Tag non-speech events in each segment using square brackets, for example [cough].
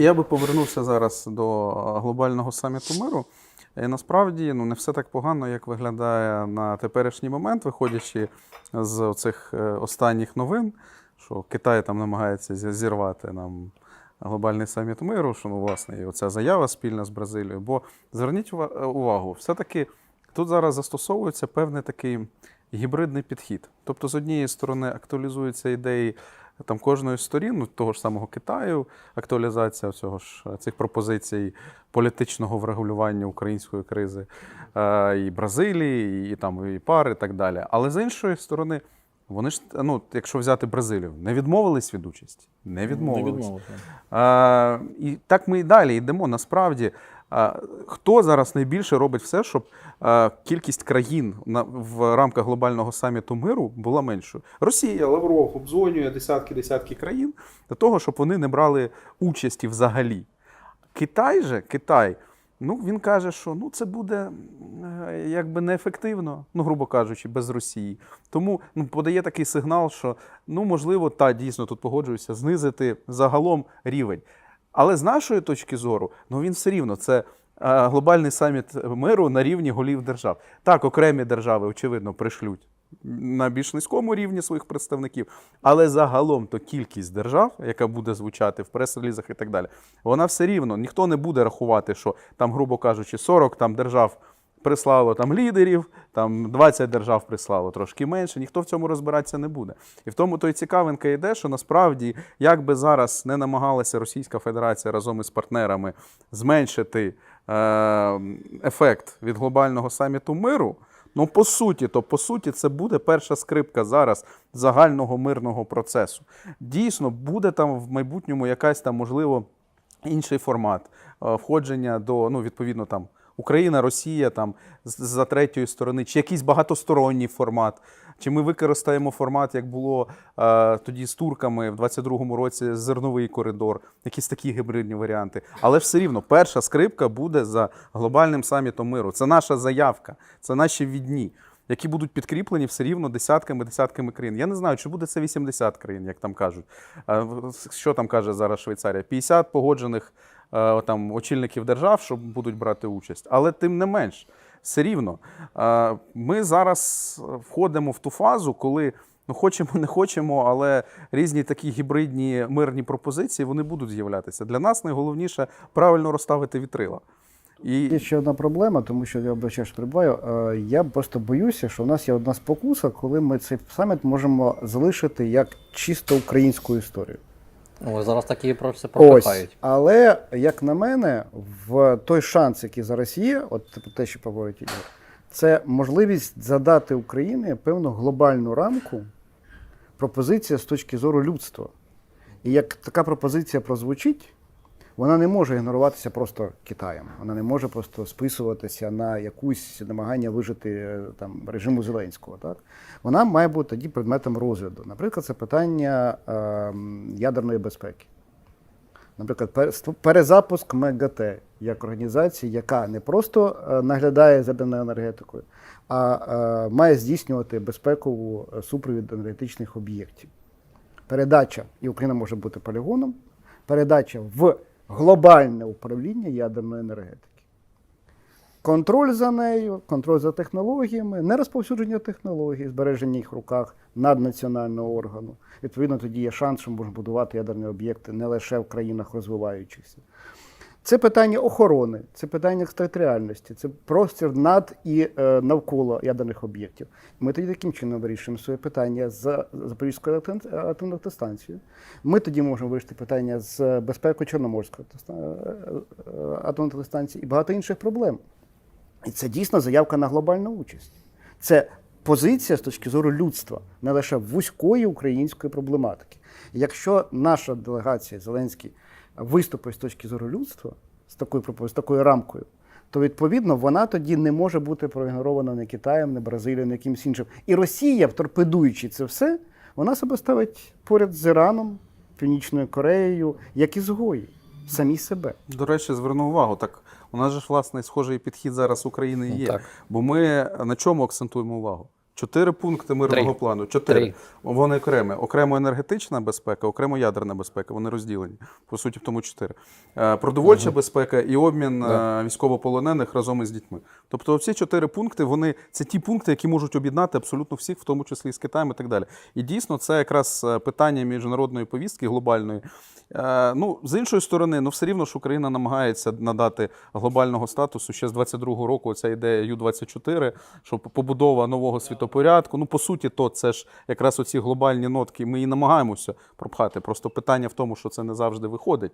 Я би повернувся зараз до глобального саміту миру. І насправді ну, не все так погано, як виглядає на теперішній момент, виходячи з цих останніх новин, що Китай там намагається зірвати нам глобальний саміт миру, що ну, власне, і оця заява спільна з Бразилією. Бо зверніть увагу, все-таки тут зараз застосовується певний такий гібридний підхід. Тобто, з однієї сторони, актуалізуються ідеї там кожної з сторін, ну, того ж самого Китаю, актуалізація цього ж е, цих пропозицій політичного врегулювання української кризи, е, і Бразилії, і там і пар, і так далі. Але з іншої сторони, вони ж, ну, якщо взяти Бразилію, не відмовились від участі. Не відмовились. Не відмовився. А, і так ми і далі йдемо. Насправді, хто зараз найбільше робить все, щоб кількість країн в рамках глобального саміту миру була меншою? Росія, Лавров обдзвонює десятки-десятки країн для того, щоб вони не брали участі взагалі. Китай же, Китай, ну він каже, що ну це буде е, якби неефективно, ну грубо кажучи, без Росії. Тому ну, подає такий сигнал, що ну можливо, та дійсно тут погоджуюся, знизити загалом рівень. Але з нашої точки зору, ну він все рівно це. е, Глобальний саміт миру на рівні голів держав. Так, окремі держави, очевидно, пришлють на більш низькому рівні своїх представників, але загалом то кількість держав, яка буде звучати в прес-релізах і так далі, вона все рівно ніхто не буде рахувати, що там, грубо кажучи, 40 там держав прислало там лідерів, там 20 держав прислало трошки менше. Ніхто в цьому розбиратися не буде. І в тому то й цікавинка йде, що насправді, як би зараз не намагалася Російська Федерація разом із партнерами зменшити е, ефект від глобального саміту миру. Ну, по суті, то по суті, це буде перша скрипка зараз загального мирного процесу. Дійсно, буде там в майбутньому якась там, можливо, інший формат е, входження до, ну, відповідно, там. Україна, Росія там за третьої сторони, чи якийсь багатосторонній формат, чи ми використаємо формат, як було е, тоді з турками в 22-му році зерновий коридор, якісь такі гібридні варіанти. Але все рівно перша скрипка буде за глобальним самітом миру. Це наша заявка, це наші відні, які будуть підкріплені все рівно десятками десятками країн. Я не знаю, чи буде це 80 країн, як там кажуть. Е, Що там каже зараз Швейцарія? 50 погоджених там, очільників держав, що будуть брати участь. Але тим не менш, все рівно. е, Ми зараз входимо в ту фазу, коли. Ну, хочемо, не хочемо, але різні такі гібридні мирні пропозиції вони будуть з'являтися. Для нас найголовніше правильно розставити вітрила. І Є ще одна проблема, тому що я обичаю, що перебуваю. Е, Я просто боюся, що в нас є одна спокуса, коли ми цей саміт можемо залишити як чисто українську історію. Ну, зараз такі Ось. пропихають. Але, як на мене, в той шанс, який зараз є, от те, що говорить Ігор, це можливість задати Україні певну глобальну рамку пропозиція з точки зору людства. І як така пропозиція прозвучить, вона не може ігноруватися просто Китаєм. Вона не може просто списуватися на якусь намагання вижити е, там режиму Зеленського. Так? Вона має бути тоді предметом розгляду. Наприклад, це питання е, ядерної безпеки. Наприклад, перезапуск МЕГАТЕ як організації, яка не просто е, наглядає за енергетикою, а е, має здійснювати безпекову супровід енергетичних об'єктів. Передача, і Україна може бути полігоном, передача в глобальне управління ядерної енергетики. Контроль за нею, контроль за технологіями, не розповсюдження технологій, збереження їх в руках наднаціонального органу. Відповідно, тоді є шанс, що можна будувати ядерні об'єкти не лише в країнах розвиваючихся. Це питання охорони, це питання екстериторіальності, це простір над і е, навколо ядерних об'єктів. Ми тоді таким чином вирішуємо своє питання з Запорізькою атом- атомною електростанцією. Ми тоді можемо вирішити питання з безпекою Чорноморської е, е, атомної електростанції і багато інших проблем. І це дійсно заявка на глобальну участь. Це позиція з точки зору людства, не лише вузької української проблематики. Якщо наша делегація Зеленський виступить з точки зору людства, з такою з такою рамкою, то відповідно вона тоді не може бути проігнорована не Китаєм, не Бразилією, не якимось іншим. І Росія, торпедуючи це все, вона себе ставить поряд з Іраном, Північною Кореєю, як ізгої, самі себе. До речі, зверну увагу. Так у нас же ж власне схожий підхід зараз України і Ну, є. так. Бо ми на чому акцентуємо увагу? Чотири пункти мирного Три. плану. Чотири. Три. Вони окремі. Окремо енергетична безпека, окремо ядерна безпека. Вони розділені. По суті, в тому чотири. Е, Продовольча безпека і обмін е, військовополонених разом із дітьми. Тобто, ці чотири пункти вони це ті пункти, які можуть об'єднати абсолютно всіх, в тому числі і з Китаєм і так далі. І дійсно, це якраз е, питання міжнародної повістки глобальної. Ну, з іншої сторони, ну все рівно ж Україна намагається надати глобального статусу ще з 22-го року. Ця ідея Ю-24, що побудова нового світопорядку. Ну, по суті, то це ж якраз оці глобальні нотки. Ми і намагаємося пропхати. Просто питання в тому, що це не завжди виходить.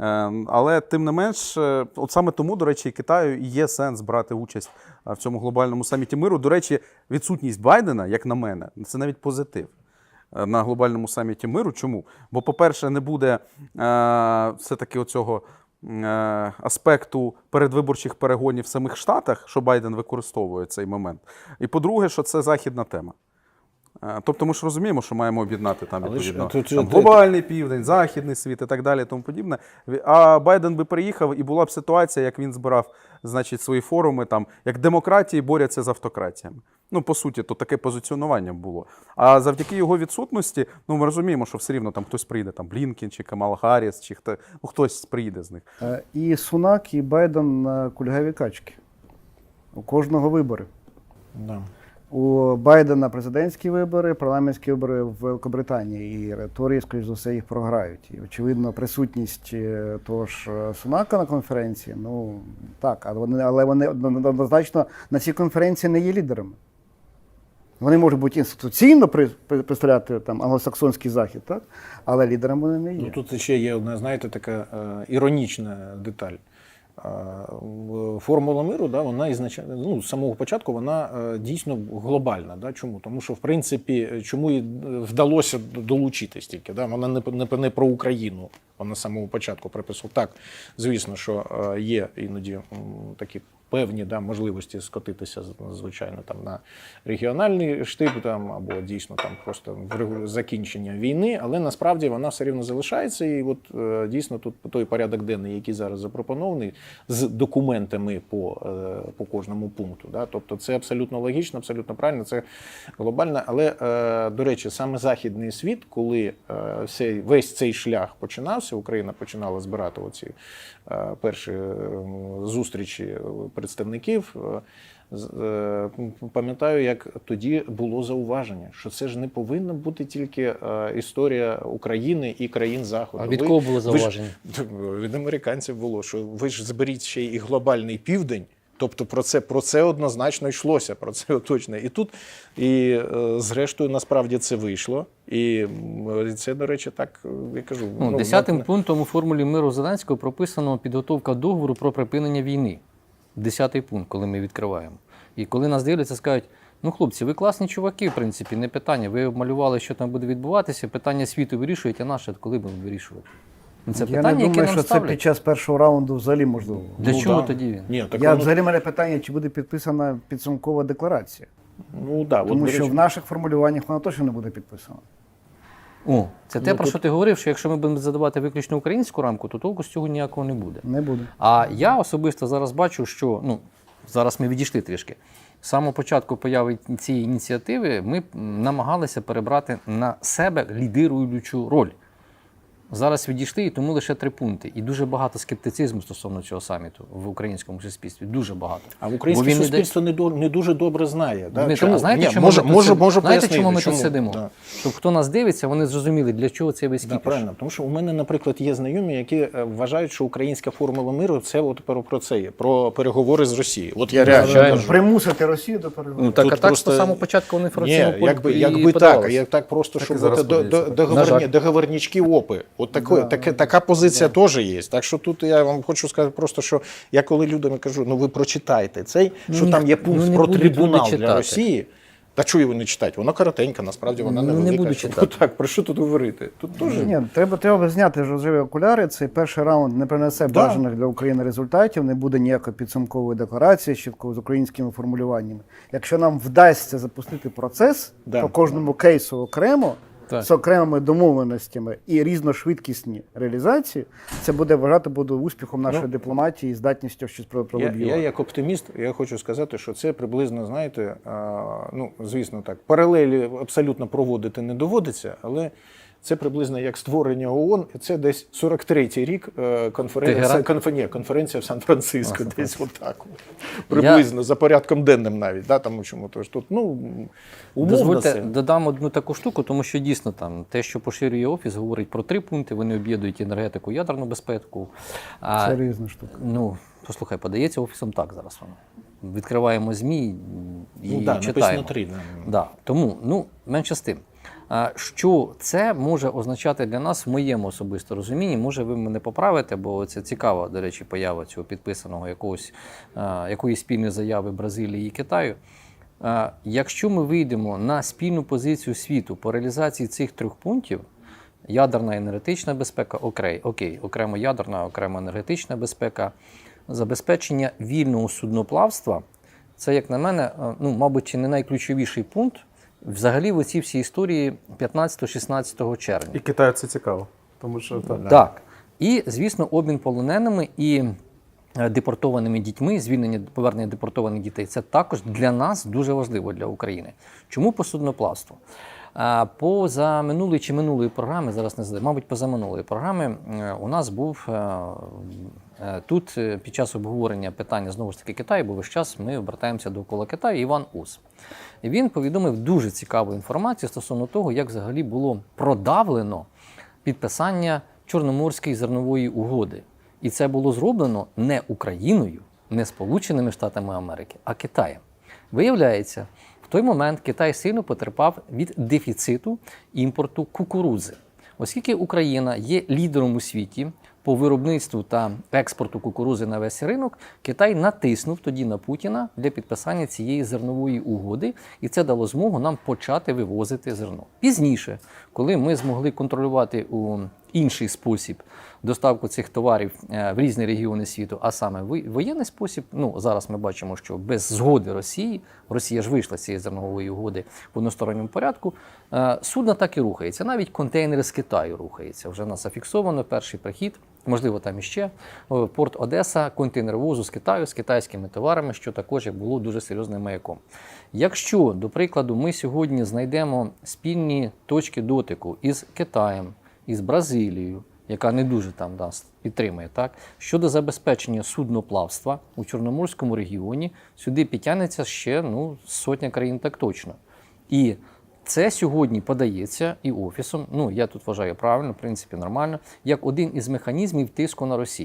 Е, Але тим не менш, е, от саме тому, до речі, і Китаю є сенс брати участь е, в цьому глобальному саміті миру. До речі, відсутність Байдена, як на мене, це навіть позитив е, на глобальному саміті миру. Чому? Бо, по-перше, не буде е, все-таки оцього аспекту передвиборчих перегонів в самих Штатах, що Байден використовує цей момент. І по-друге, що це західна тема. Е, Тобто ми ж розуміємо, що маємо об'єднати там Але ж відповідно тут- там, глобальний південь, західний світ і так далі, тому подібне. А Байден би приїхав, і була б ситуація, як він збирав значить, свої форуми, там як демократії борються з автократіями. Ну, по суті, то таке позиціонування було. А завдяки його відсутності, ну ми розуміємо, що все рівно там хтось прийде, там Блінкін чи Камал Гарріс, чи хто ну, хтось прийде з них. Е, І Сунак, і Байден на кульгаві качки. У кожного вибори. Да. У Байдена президентські вибори, парламентські вибори в Великобританії. І риторії, скоріш за все, їх програють. І, очевидно, присутність е, того ж е, Сунака на конференції, ну так, але вони, але вони однозначно на цій конференції не є лідерами. Вони можуть бути інституційно представляти там англосаксонський захід, так? але лідерами вони не є. Ну, тут ще є одна, знаєте, така е, іронічна деталь. Формула миру, да, вона ізначально, ну, з самого початку вона е, дійсно глобальна. Да? Чому? Тому що, в принципі, чому і вдалося долучитись тільки. Да? Вона не, не, не про Україну, вона з самого початку приписувала. Так, звісно, що е, є іноді такі певні да, можливості скотитися, звичайно, там на регіональний штиб там, або дійсно там просто закінчення війни, але насправді вона все рівно залишається. І от е, дійсно тут той порядок денний, який зараз запропонований, з документами по, е, по кожному пункту. Да? Тобто це абсолютно логічно, абсолютно правильно, це глобально. Але, е, до речі, саме західний світ, коли весь цей шлях починався, Україна починала збирати оці перші е, зустрічі представників. е, е, Пам'ятаю, як тоді було зауваження, що це ж не повинна бути тільки е, історія України і країн Заходу. А від кого було ви ж- зауваження? [laughs] від американців було, що ви ж зберіть ще і глобальний південь. Тобто про це про це однозначно йшлося, про це точно. І тут, і зрештою, насправді це вийшло. І це, до речі, так я кажу. Ну, десятим на- пунктом у формулі миру Зеленського прописано підготовка договору про припинення війни. Десятий пункт, коли ми відкриваємо. І коли нас дивляться, скажуть: ну, хлопці, ви класні чуваки, в принципі, не питання. Ви обмалювали, що там буде відбуватися. Питання світу вирішують, а наше коли будемо вирішувати? Ну, Це Я не думаю, що це під час першого раунду взагалі можливо. Для Ну, чого да. тоді він? Ні, так Я воно- взагалі мене питання, чи буде підписана підсумкова декларація. ну, да, Тому до що речі, в наших формулюваннях вона точно не буде підписана. О, це те, Ну, про тут- що ти говорив, що якщо ми будемо задавати виключно українську рамку, то толку з цього ніякого не буде. Не буде. А я особисто зараз бачу, що ну, зараз ми відійшли трішки. З самого початку появи цієї ініціативи ми намагалися перебрати на себе лідируючу роль. Зараз відійшли, і тому лише три пункти. І дуже багато скептицизму стосовно цього саміту в українському суспільстві. Дуже багато. А Бо українське він суспільство не, до- не дуже добре знає. Да? Дмитро, а знаєте, Ні, чому може, ми тут може, сидимо? може знаєте, пояснити, чому ми чому? тут сидимо? Да. Щоб хто нас дивиться, вони зрозуміли, для чого цей весь Да, кіпіш. правильно, тому що у мене, наприклад, є знайомі, які е, вважають, що українська формула миру це от про, про це є, про переговори з Росією. От я реально Звичайно. кажу. Примусити Росію до переговорів. Ну, так, Тут а так просто- з самого початку вони Ні, інформаційно якби, якби так, а як так просто, Так щоб і зараз бути до, до, подається. На договорні, жаль. договорнічки ОПи. От тако, Да. таке, така позиція теж є. Так що тут я вам хочу сказати просто, що я коли людям кажу, ну ви прочитайте цей, що ні, там є ну, пункт не про трибунал для. Росії. Та чого його не читати? Вона коротенька, насправді вона Ну, не невелика. буду Що- читати. Ну, так, про що тут говорити? Тут теж Ні, треба, треба зняти рожеві окуляри. Цей перший раунд не принесе Да. бажаних для України результатів, не буде ніякої підсумкової декларації, чітко з українськими формулюваннями. Якщо нам вдасться запустити процес Да. по кожному кейсу окремо, Так. з окремими домовленостями і різношвидкісні реалізації, це буде вважати буде успіхом нашої Ну, дипломатії і здатністю щось пролобіювати. Я, я як оптиміст, я хочу сказати, що це приблизно, знаєте, а, ну звісно, так паралелі абсолютно проводити не доводиться, але це приблизно як створення ООН. і Це десь 43-й рік е, конференція, конф, ні, конференція в Сан-Франциско, десь отак. от. Приблизно за порядком денним навіть. Да, тому чому тож тут ну умовно Дозвольте це. додам одну таку штуку, тому що дійсно там те, що поширює офіс, говорить про три пункти. Вони об'єднують енергетику, ядерну безпеку. А, Це різна штука. ну, послухай, подається офісом так зараз воно. Відкриваємо ЗМІ і Ну, да, написано читаємо. три. Да. Да. Тому, ну, менше з тим. Що це може означати для нас в моєму особисто розумінні? Може, ви мене поправите, бо це цікава, до речі, поява цього підписаного якогось, якоїсь спільної заяви Бразилії і Китаю. Якщо ми вийдемо на спільну позицію світу по реалізації цих трьох пунктів, ядерна енергетична безпека, окей, окей, окремо ядерна, окремо енергетична безпека, забезпечення вільного судноплавства, це, як на мене, ну, мабуть, чи не найключовіший пункт взагалі в цій всі історії 15-16 червня. І Китаю це цікаво. Тому що так. Так. І, звісно, обмін полоненими і е, депортованими дітьми, звільнення повернення депортованих дітей це також для нас дуже важливо для України. Чому по судноплавству? А, Поза минулої чи минулої програми, зараз не знаю, мабуть, поза минулої програми е, у нас був е, е, тут під час обговорення питання знову ж таки Китаю, бо весь час ми обертаємося довкола Китаю. Іван Ус. Він повідомив дуже цікаву інформацію стосовно того, як взагалі було продавлено підписання Чорноморської зернової угоди. І це було зроблено не Україною, не Сполученими Штатами Америки, а Китаєм. Виявляється, той момент Китай сильно потерпав від дефіциту імпорту кукурудзи. Оскільки Україна є лідером у світі по виробництву та експорту кукурузи на весь ринок, Китай натиснув тоді на Путіна для підписання цієї зернової угоди, і це дало змогу нам почати вивозити зерно. Пізніше, коли ми змогли контролювати у інший спосіб доставку цих товарів е, в різні регіони світу, а саме воєнний спосіб, ну зараз ми бачимо, що без згоди Росії, Росія ж вийшла з цієї зернової угоди в односторонньому порядку. е, Судно так і рухається. Навіть контейнери з Китаю рухаються. Вже нас зафіксовано перший прихід. Можливо, там іще порт Одеса, контейнеровозу з Китаю з китайськими товарами, що також було дуже серйозним маяком. Якщо, до прикладу, ми сьогодні знайдемо спільні точки дотику із Китаєм, із Бразилією, яка не дуже там нас підтримує, так щодо забезпечення судноплавства у Чорноморському регіоні, сюди підтягнеться ще ну, сотня країн так точно. І це сьогодні подається і офісом. Ну я тут вважаю правильно, в принципі, нормально, як один із механізмів тиску на Росію.